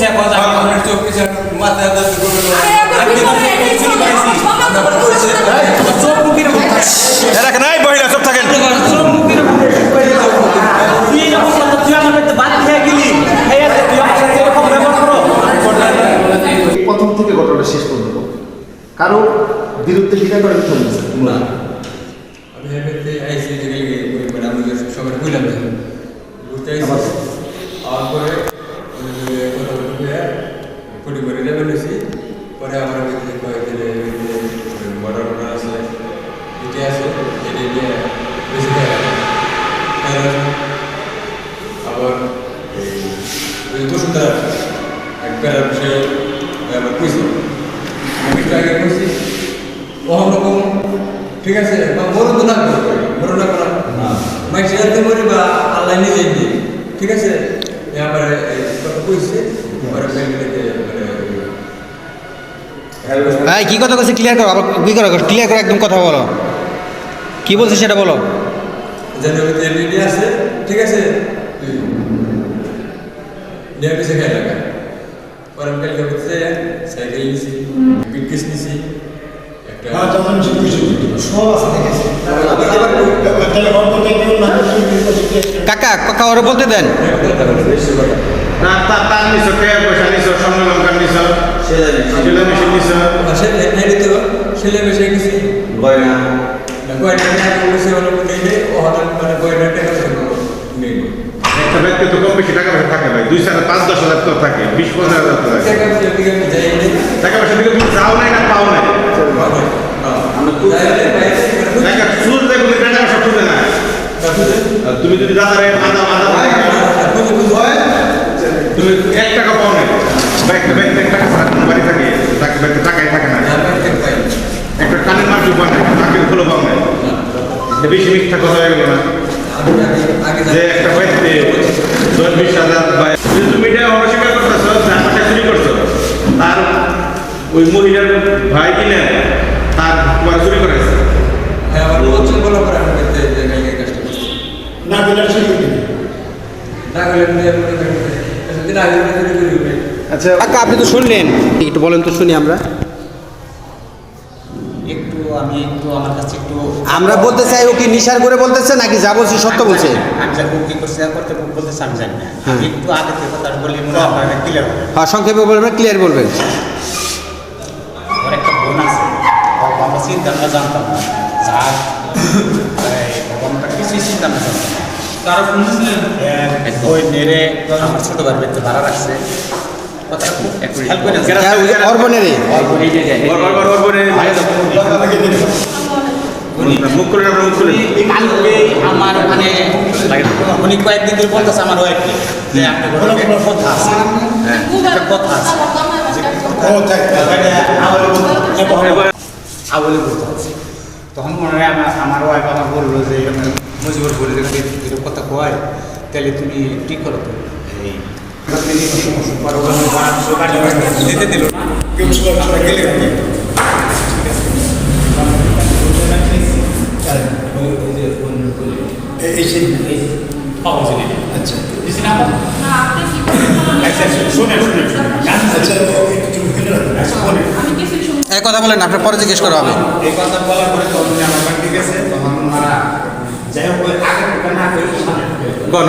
পিছে কথা আপনার চোখ মাথা দর্দ করবে না। আমি কি করছি? আমি চুরি করেছি। আপনার বলছে, আমার চোখ মুখ এরকম এরা চুপ থাকেন আমার আমার করো প্রথম থেকে ঘটনাটা শেষ পর্যন্ত কারও বিরুদ্ধে স্বীকার করার কিছু না। আমি হেঁটে আইসি যে গেলে মানে আমি সবাই বুঝলাম যে ঘুরতে আইসি আর পরে ওই যে কথা বলতে কুড়ি করে যাবে নিছি পরে আমার ভিতরে কয়েকদিনে বর্ডার বর্ডার আছে ইটে আছে এটি নিয়ে বেশি দেয় আবার এই ওই বসুন্ধরা একবার সে আবার কইছে আমি একটু আগে কইছি ওহম রকম ঠিক আছে? বা মরণ তো না মরণ না। করা মাই সেরাতে মরি বা আল্লাহ নিজে দিয়ে ঠিক আছে? এবার কথা কইছে? পরে ফ্যামিলিতে মানে এই কি কথা কইছে? ক্লিয়ার করো আবার কি করো? ক্লিয়ার করে একদম কথা বলো। কি বলছে সেটা বলো। জানুয়ারিতে এলইডি আছে ঠিক আছে? নিয়ে পিছিয়ে খাই লাগা পরে আমি কালকে সাইকেল নিছি। বিটকিস নিছি একটা কাকা কাকা ওরে বলতে দেন না তার তার নিছো কে পয়সা নিছো স্বর্ণ লঙ্কা নিছো সেলাই মেশিন নিছো তো ছেলে বেশি গেছি গয়না গয়না বসে হলো মানে গয়না টাকা নেই ব্যক্তি তো কম বেশি টাকা পয়সা থাকে ভাই। দুই সাড়ে পাঁচ দশ হাজার তো থাকে। বিশ পনেরো হাজার তো থাকে। টাকা পয়সা দিকে তুমি যাও নাই না পাও নাই? আর তুমি যদি দাদারে আদা আদা তুমি এক টাকা পাও নাই। ব্যাংকে ব্যাংকে টাকা বাড়ি থাকে। ব্যাংকে টাকাই থাকে না। একটা কানের মাটি পাও নাই টাকার খুলে পাও নাই। বেশি মিথ্যা কথা হয়ে গেল না। যে একটা ব্যক্তি দশ বিশ হাজার তুমি এটা অস্বীকার করতেছ যে চুরি করছ। তার ওই মহিলার ভাই কিনে তার তোমার চুরি করেছে আবার বলছেন বলা পরে আমি করতে যে নাই কষ্ট করছি। না দিলে আচ্ছা আপনি তো শুনলেন। একটু বলেন তো শুনি আমরা। আমি একটু আমার কাছে একটু আমরা বলতে চাই ও কি নিশার করে বলতেছে নাকি যা বলছি সত্য বলছে? আমি যা কি করছে করতে বলতেছে আমি জানি না। হ্যাঁ। আমি একটু আগে থেকে কথা বলি আপনারা ক্লিয়ার হবে। হ্যাঁ সংক্ষেপে বলবেন ক্লিয়ার বলবেন। আমার একটা বোন আছে বাবা চিন্তা আমরা জানতাম না। কিছুই চিন্তা জানতাম না। ওই নেড়ে আমার ছোট ভাই ভাড়া রাখছে। মুখ করে না মুখ করে আমার মানে উনি কয়েকদিন ধরে বলতেছে আমার ওয়াইফকে যে আপনার ঘরে একটা কথা আছে একটা কথা আছে আবলে বলতে আছে তখন মনে হয়। আমার আমার ওয়াইফ আমার বলল যে মজিবর বলে যে কথা কয় তাহলে তুমি ঠিক করো তো এই যেতে দিল কেউ আমরা গেলে এই সেই আচ্ছা এক কথা বলেন আপনার পরে জিজ্ঞেস করা হবে। এই কথা বলার পরে তখন আমার গেছে তখন ওনারা যাই হোক আগে না করে তখন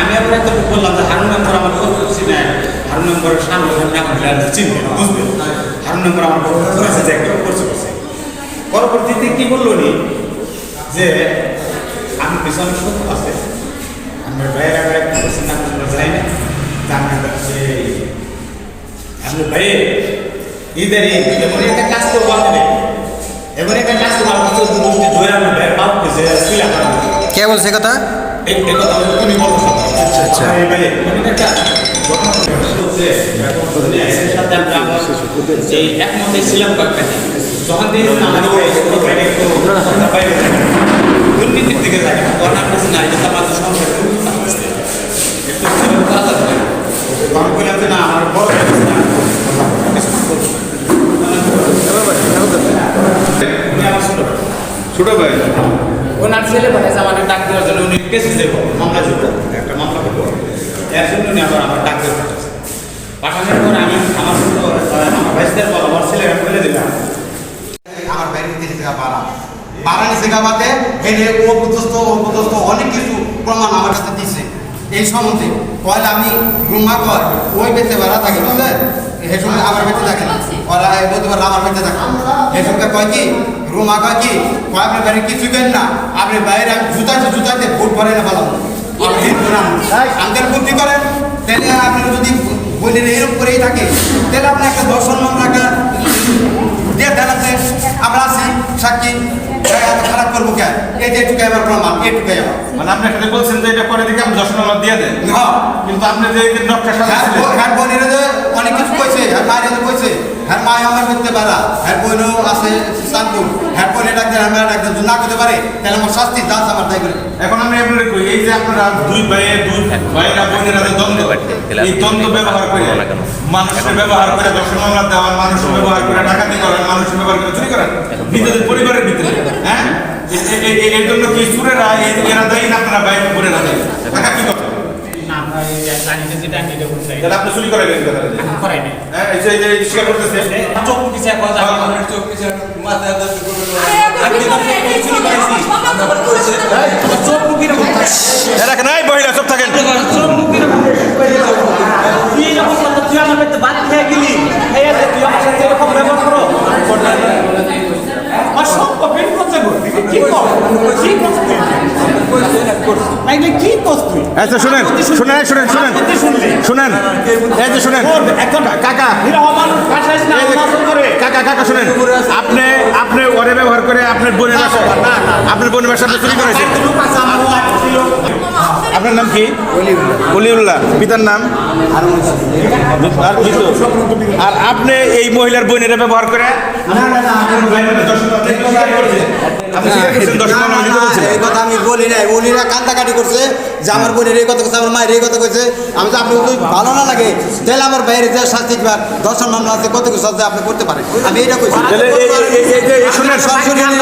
আমি আবার একটা বললাম যে হারুন নম্বর আমার খুশি নেয় হারুন নম্বরের সামনে সামনে আমার চিনবে বুঝবে হারুন নম্বর আমার খুব করেছে যে একটা করছে করছে। পরবর্তীতে কি বলল উনি? যে আমি পিছনে সত্য আছে। আমার ভাইয়েরা ভাই করছেন না আমরা যাই না। যে আমি হচ্ছে আমি ভাই। ইদার এমন একটা কাজ তো বলতে এমন একটা কাজ তো আমার। কাছে কে বলছে কথা? আচ্ছা আচ্ছা। মানে এই একমতে ছিলাম কয়েকটা যখন দেখি না আমার ওই বাইরে একটু দুর্নীতির দিকে থাকে সংসার। তখন বললাম যে না আমার বড় হয়ে গেছে না। কিছু করব না। উনি আমার ছোট ভাই। ওনার ছেলে পাঠাইছে আমাকে ডাক দেওয়ার জন্য উনি কেসে দেবো মামলা জুড়বো একটা মামলা করব। এর জন্য উনি আবার আমার ডাক দিয়ে পাঠাচ্ছে পাঠানোর পর আমি আমার আমার ভাইসদের বল, আমার ছেলেরা বলে দিলাম। আমার বাইরে তিরিশ টাকা বাড়া। বাড়ানি শেখাবাতে এনে ও বুদ্ধস্ত ও বুদ্ধস্ত অনেক কিছু প্রমাণ আমার কাছে দিচ্ছে এই সম্বন্ধে। কয়লা আমি রুমা কয় ওই বেঁচে বেড়া থাকে, বুঝলেন? হে সঙ্গে আমার বেঁচে থাকে। না ওরা এই বলতে পারলে আমার বেঁচে থাকে। হে সঙ্গে কয় কি? রুমা কয় কি? কয় আপনার বাইরে কিছু কেন না? আপনি বাইরে আমি জুতাইতে জুতাইতে ভোট ভরে না ফেলাম আমাদের বুদ্ধি করেন। তাহলে আপনি যদি বলেন এরকম করেই থাকে তাহলে আপনি একটা দর্শন মামলাটা দিয়ে দেন আপনি। আমরা আছি সাক্ষী। খারাপ করব কে? এই যে এটুকু আমার প্রমাণ এটুকুই আমার। মানে আপনি এখানে বলছেন যে এটা করে দিকে আমি নম্বর দিয়ে দেন। হ্যাঁ। কিন্তু আপনি যে সাথে হ্যাঁ হ্যাঁ অনেক কিছু কইছে হ্যাঁ মায়ের কইছে হ্যাঁ মায় আমার করতে পারা হ্যাঁ বোনও আছে সানপুর হ্যাঁ বোনের ডাক্তার আমার ডাক্তার যদি না করতে পারে তাহলে আমার শাস্তি দাস আমার তাই করে। এখন আমি আপনাদের কই এই যে আপনারা দুই ভাইয়ে দুই ভাইয়েরা বোনেরা যে দ্বন্দ্ব এই দ্বন্দ্ব ব্যবহার করে মানুষের ব্যবহার করে দর্শন মামলা দেওয়ার মানুষের ব্যবহার করে টাকা ডাকাতি করেন মানুষের ব্যবহার করে চুরি করেন নিজেদের পরিবারের ভিতরে। হ্যাঁ? এর জন্য কি সুরেরা এই- এরা দেয় না আপনারা ভাই বোনেরা দেয়? টাকা কি করেন না আমরা এই যে জানিতে যেটা আমি এটা চাই তাহলে আপনি চুরি করে গেলেন কথা করাই নাই হ্যাঁ এই যে এই স্বীকার করতেছে। চোখ কিছু এক কথা। আমি আমার চোখ পিছে মাথায় হাত দিয়ে করবে আমি চুরি করেছি চোখ মুখির নাই থাকেন। চোখ মুখির তুই এই তুই আমার বাড়িতে ভাত খেয়ে গেলি। খেয়ে যে তুই আমার সাথে এরকম ব্যবহার করো। আমার বের করতে কি কর কি কি করছিস তুই? আচ্ছা শুনেন শুনেন শুনেন শুনেন আপত্তি শুনলি। শুনেন এই যে শুনেন। কাকা এরা অমানুষ না এই যে- অমানুষ করে। কাকা কাকা শুনেন। আপনি আপনি ওরে ব্যবহার করে আপনার বোনের বাসা আপনার বোনের বাসা আপনি চুরি করেছেন। আপনার নাম কি অলিউল্লাহ পিতার নাম আর আপনি এই মহিলার বোনের ব্যবহার করে আমি দিতে বলছি। এই কথা আমি বলি নাই উনিরা কান্দাকাটি করছে যে আমার বোনের এই কথা কইছে আমার মায়ের এই কথা কইছে আমি তো আপনি ভালো না লাগে তাহলে আমার বাইরে যে শাস্তি দর্শন মামলা আছে কত কিছু আছে আপনি করতে পারেন আমি এটা সরাসরি বলি আমি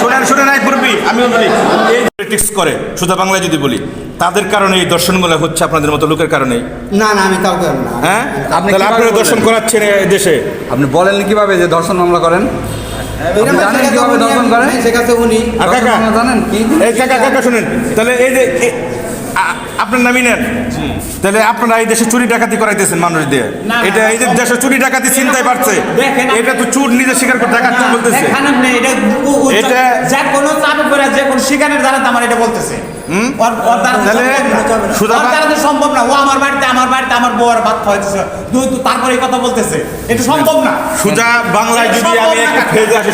শোনেন শোনেন এক আমি এই পলিটিক্স করে সুধা বাংলায় যদি বলি তাদের কারণে এই দর্শনগুলো হচ্ছে আপনাদের মতো লোকের কারণে না না আমি কাউকে না। হ্যাঁ? আপনি তাহলে আপনারা দর্শন করাচ্ছেন এই দেশে? আপনি বলেন কীভাবে যে দর্শন মামলা করেন? জানেন কীভাবে দর্শন করেন? সে কাছে উনি। আর কাকা জানেন? কি এই কাকা কাকা শুনেন। তাহলে এই যে আপনার নামই নেন। তাহলে আপনারা এই দেশে চুরি ডাকাতি করাইতেছেন মানুষ দিয়ে। এটা এই যে দেশে চুরি ডাকাতি চিন্তায় পারছে এটা তো চুর নিজে স্বীকার করে ডাকাত বলতেছে। এটা যে কোনো চাপে করে যে কোনো শিকারের দ্বারা তো আমার এটা বলতেছে। তো তাহলে সম্ভব না। সুধা ওর বা- দ্বারা তো সম্ভব না। ও আমার বাড়িতে আমার বাড়িতে আমার বউয়ের ভাত খাওয়াইতেছে। তুই তো তারপরে কথা বলতেছে। এটা সম্ভব না। সুজা বাংলায় যদি আমি একটা কাকা। ফেজে আসি